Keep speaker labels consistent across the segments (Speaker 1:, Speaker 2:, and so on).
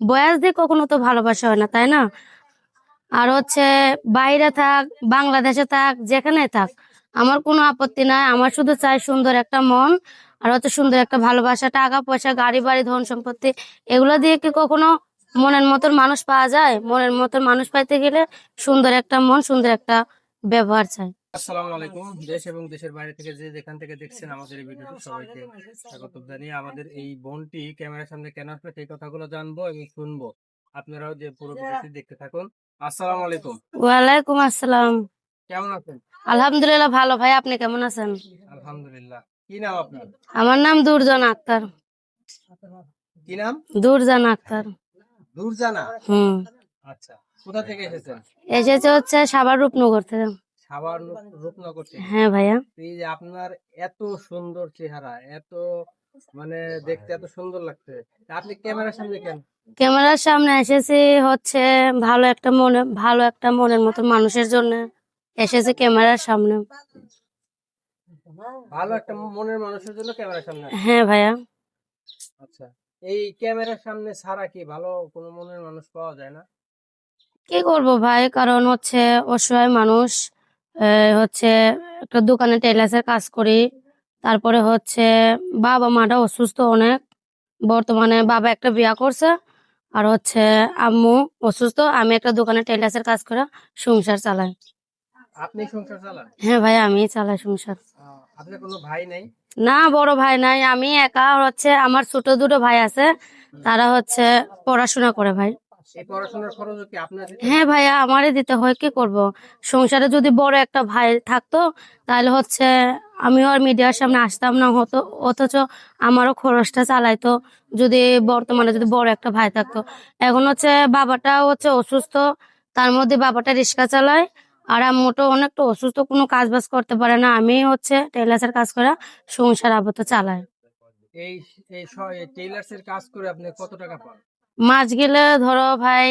Speaker 1: বয়স দিয়ে কখনো তো ভালোবাসা হয় না, তাই না? আর হচ্ছে বাইরে থাক, বাংলাদেশে থাক, যেখানে থাক, আমার কোনো আপত্তি নাই। আমার শুধু চাই সুন্দর একটা মন, আর হচ্ছে সুন্দর একটা ভালোবাসা, টাকা পয়সা, গাড়ি বাড়ি, ধন সম্পত্তি, এগুলো দিয়ে কি কখনো মনের মতন মানুষ পাওয়া যায়? মনের মতন মানুষ পাইতে গেলে সুন্দর একটা মন, সুন্দর একটা ব্যবহার চাই।
Speaker 2: আসসালামু আলাইকুম। দেশ এবং দেশের বাইরে থেকে যে যেখান থেকে দেখছেন আমাদের এই ভিডিওটি সবাইকে স্বাগত জানিয়ে আমাদের এই বোনটি ক্যামেরার সামনে কেন আসবে সেই কথাগুলো জানব এবং শুনব। আপনারাও যে পুরো ভিডিওটি দেখতে থাকুন। আসসালামু আলাইকুম।
Speaker 1: ওয়ালাইকুম আসসালাম।
Speaker 2: কেমন আছেন?
Speaker 1: আলহামদুলিল্লাহ ভালো ভাই আপনি কেমন আছেন?
Speaker 2: আলহামদুলিল্লাহ। কি নাম আপনার?
Speaker 1: আমার নাম দুর্জন আক্তার।
Speaker 2: কি নাম?
Speaker 1: দুর্জন আক্তার।
Speaker 2: দুরজানা?
Speaker 1: হুম।
Speaker 2: আচ্ছা কোথা থেকে এসেছেন?
Speaker 1: এসেছে হচ্ছে সাবার রূপনগর থেকে।
Speaker 2: রূপনগর
Speaker 1: হ্যাঁ ভাইয়া।
Speaker 2: এই যে আপনার এত সুন্দর চেহারা এত মানে দেখতে এত সুন্দর লাগছে। আপনি ক্যামেরার সামনে কেন?
Speaker 1: ক্যামেরার সামনে এসেছি হচ্ছে ভালো একটা মনে ভালো একটা মনের মতো মানুষের জন্য এসেছে ক্যামেরার সামনে।
Speaker 2: ভালো একটা মনের মানুষের জন্য ক্যামেরার সামনে
Speaker 1: হ্যাঁ ভাইয়া।
Speaker 2: আচ্ছা এই ক্যামেরার সামনে ছাড়া কি ভালো কোনো মনের মানুষ পাওয়া যায় না?
Speaker 1: কি করব ভাই? কারণ হচ্ছে অসহায় মানুষ হচ্ছে একটা দোকানে টেলার্সের কাজ করি। তারপরে হচ্ছে বাবা মাটা অসুস্থ অনেক। বর্তমানে বাবা একটা বিয়া করছে আর হচ্ছে আম্মু অসুস্থ। আমি একটা দোকানে টেলার্সের কাজ করে সংসার চালাই।
Speaker 2: আপনি সংসার চালান?
Speaker 1: হ্যাঁ ভাই আমি চালাই সংসার।
Speaker 2: আপনার কোনো ভাই নেই?
Speaker 1: না বড় ভাই নাই। আমি একা হচ্ছে আমার ছোট দুটো ভাই আছে। তারা হচ্ছে পড়াশোনা করে ভাই। হ্যাঁ ভাইয়া আমারই দিতে হয় কি করব? সংসারে যদি বড় একটা ভাই থাকতো তাহলে হচ্ছে আমিও আর মিডিয়ার সামনে আসতাম না হতো অথচ আমারও খরচটা চালাইতো যদি বর্তমানে যদি বড় একটা ভাই থাকতো। এখন হচ্ছে বাবাটা হচ্ছে অসুস্থ তার মধ্যে বাবাটা রিক্সা চালায় আর আম্মুটা অনেকটা অসুস্থ কোনো কাজ বাজ করতে পারে না আমি হচ্ছে টেলার্সের কাজ করে সংসার আপাতত চালাই।
Speaker 2: এই এই টেইলার্স কাজ করে আপনি কত টাকা পান?
Speaker 1: মাছ গেলে ধরো ভাই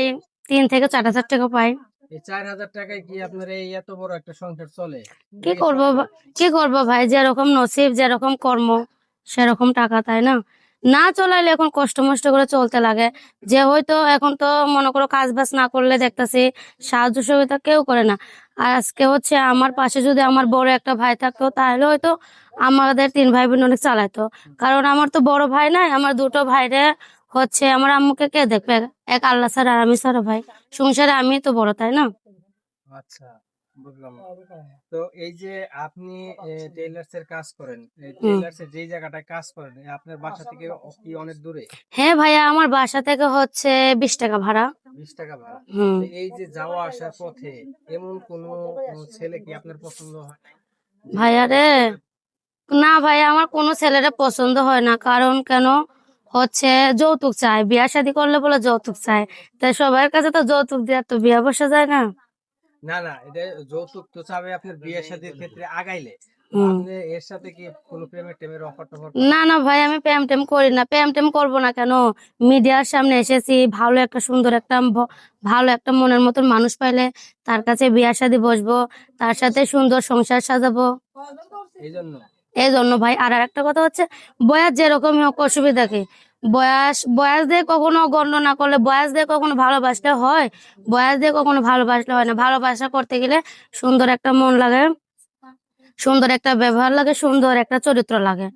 Speaker 1: তিন থেকে চার হাজার টাকা পাই
Speaker 2: এই চার হাজার টাকায় কি আপনার এই এত বড় একটা সংসার চলে?
Speaker 1: কি করব কি করব ভাই? যেরকম নসিব যেরকম কর্ম সেরকম টাকা তাই না? না চলাইলে এখন কষ্ট মষ্ট করে চলতে লাগে। যে হয়তো এখন তো মনে করো কাজ বাজ না করলে দেখতেছি সাহায্য সহযোগিতা কেউ করে না। আর আজকে হচ্ছে আমার পাশে যদি আমার বড় একটা ভাই থাকতো তাহলে হয়তো আমাদের তিন ভাই বোন অনেক চালাইতো। কারণ আমার তো বড় ভাই নাই আমার দুটো ভাইরে হচ্ছে আমার আম্মুকে কে দেখবে? এক আল্লাহ স্যার আর আমি স্যার ভাই। সংসারে আমি তো বড় তাই না?
Speaker 2: আচ্ছা বুঝলাম। তো এই যে আপনি টেইলার্স এর কাজ করেন টেইলার্স এর যেই জায়গাটায় কাজ করেন আপনার বাসা থেকে কি অনেক দূরে?
Speaker 1: হ্যাঁ ভাইয়া আমার বাসা থেকে হচ্ছে বিশ টাকা ভাড়া।
Speaker 2: বিশ টাকা ভাড়া। এই যে যাওয়া আসার পথে এমন কোনো ছেলে কি আপনার পছন্দ হয়?
Speaker 1: ভাইয়া রে না ভাইয়া আমার কোনো ছেলেরা পছন্দ হয় না। কারণ কেন? হচ্ছে যৌতুক চায় বিয়া শাদী করলে বলে যৌতুক চায়। তাই সবার কাছে তো যৌতুক দেওয়ার তো বিয়া বসা যায় না।
Speaker 2: না না এটা যৌতুক তো চাবে আপনার বিয়ে শাদীর ক্ষেত্রে আগাইলে। এর সাথে কি কোনো প্রেমের টেমের অফার টফার
Speaker 1: না না ভাই আমি প্রেম টেম করি না। প্রেম টেম করব না কেন? মিডিয়ার সামনে এসেছি ভালো একটা সুন্দর একটা ভালো একটা মনের মতন মানুষ পাইলে তার কাছে বিয়া শাদী বসবো তার সাথে সুন্দর সংসার সাজাবো।
Speaker 2: এই জন্য
Speaker 1: এই জন্য ভাই আর একটা কথা হচ্ছে বয়স যেরকমই হোক অসুবিধা কি? বয়স বয়স দিয়ে কখনো গণ্য করলে বয়স দিয়ে কখনো ভালোবাসলে হয়? বয়স দিয়ে কখনো ভালোবাসলে হয় না। ভালোবাসা করতে গেলে সুন্দর একটা মন লাগে সুন্দর একটা ব্যবহার লাগে সুন্দর একটা চরিত্র লাগে।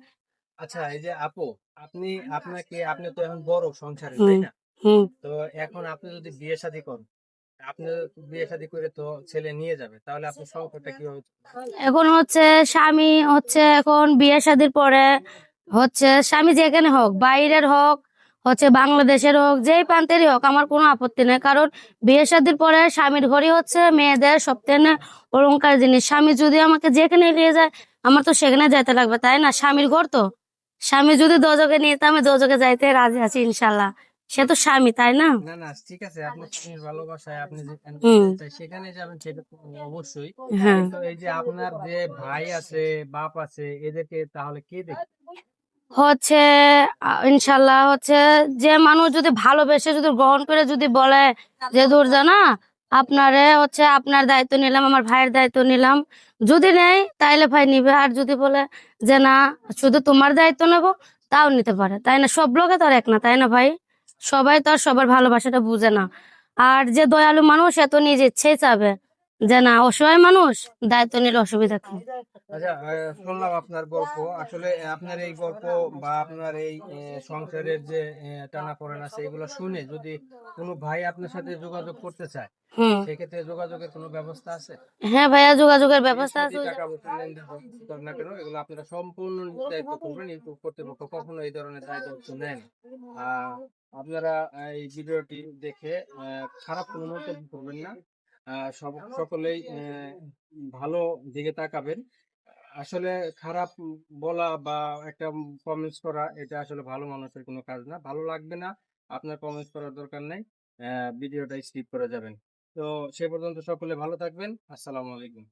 Speaker 2: আচ্ছা এই যে আপু আপনি আপনাকে আপনি তো এখন বড় সংসারে তাই না? তো এখন আপনি যদি বিয়ে শাদী করেন আপনি বিয়ে করে তো ছেলে নিয়ে যাবে, তাহলে সংসারটা কি হবে
Speaker 1: এখন হচ্ছে স্বামী হচ্ছে এখন বিয়ে শাদির পরে হচ্ছে স্বামী যেখানে হোক, বাইরের হোক, হচ্ছে বাংলাদেশের হোক, যেই প্রান্তেরই হোক, আমার কোনো আপত্তি নেই। কারণ বিয়ে শাদির পরে স্বামীর ঘরই হচ্ছে মেয়েদের সবথেকে অলংকার জিনিস। স্বামী যদি আমাকে যেখানে নিয়ে যায়, আমার তো সেখানে যাইতে লাগবে, তাই না? স্বামীর ঘর তো। স্বামী যদি দোজকে নিয়ে আমি দোজকে যাইতে রাজি আছি, ইনশাল্লাহ। সে তো স্বামী তাই না?
Speaker 2: না না ঠিক আছে আপনার স্বামীর ভালোবাসায় আপনি যেখানে সেখানে যাবেন সেটা তো অবশ্যই।
Speaker 1: হ্যাঁ।
Speaker 2: এই যে আপনার যে ভাই আছে বাপ আছে এদেরকে তাহলে কে
Speaker 1: হচ্ছে ইনশাল্লাহ হচ্ছে যে মানুষ যদি ভালোবেসে যদি গ্রহণ করে যদি বলে যে দুর্জা না আপনারে হচ্ছে আপনার দায়িত্ব নিলাম আমার ভাইয়ের দায়িত্ব নিলাম। যদি নেই তাইলে ভাই নিবে। আর যদি বলে যে না শুধু তোমার দায়িত্ব নেব তাও নিতে পারে। তাই না? সব লোকে তো আর এক না তাই না ভাই? সবাই তো আর সবার ভালোবাসাটা বুঝে না। আর যে দয়ালু মানুষ এত নিজের নিজ ইচ্ছেই চাবে। যে না অসহায় মানুষ দায়িত্ব নিলে অসুবিধা কি?
Speaker 2: আচ্ছা শুনলাম আপনার গল্প। আসলে আপনার এই গল্প বা আপনার এই সংসারের যে টানা পড়েন আছে এগুলো শুনে যদি কোনো ভাই আপনার সাথে যোগাযোগ করতে চায় সেক্ষেত্রে যোগাযোগের কোনো ব্যবস্থা আছে?
Speaker 1: হ্যাঁ ভাইয়া যোগাযোগের ব্যবস্থা আছে।
Speaker 2: টাকা পয়সা লেনদেন করেন না কেন এগুলো আপনারা সম্পূর্ণ দায়িত্ব করবেন ইউটিউব কর্তৃপক্ষ কখনো এই ধরনের দায়িত্ব নেন আপনারা এই ভিডিওটি দেখে খারাপ কোনো মন্তব্য করবেন না। সকলেই আহ, ভালো দিকে তাকাবেন। আসলে খারাপ বলা বা একটা কমেন্টস করা এটা আসলে ভালো মানুষের কোনো কাজ না। ভালো লাগবে না আপনার কমেন্টস করার দরকার নেই ভিডিওটা স্কিপ করে যাবেন। তো সে পর্যন্ত সকলে ভালো থাকবেন। আসসালামু আলাইকুম।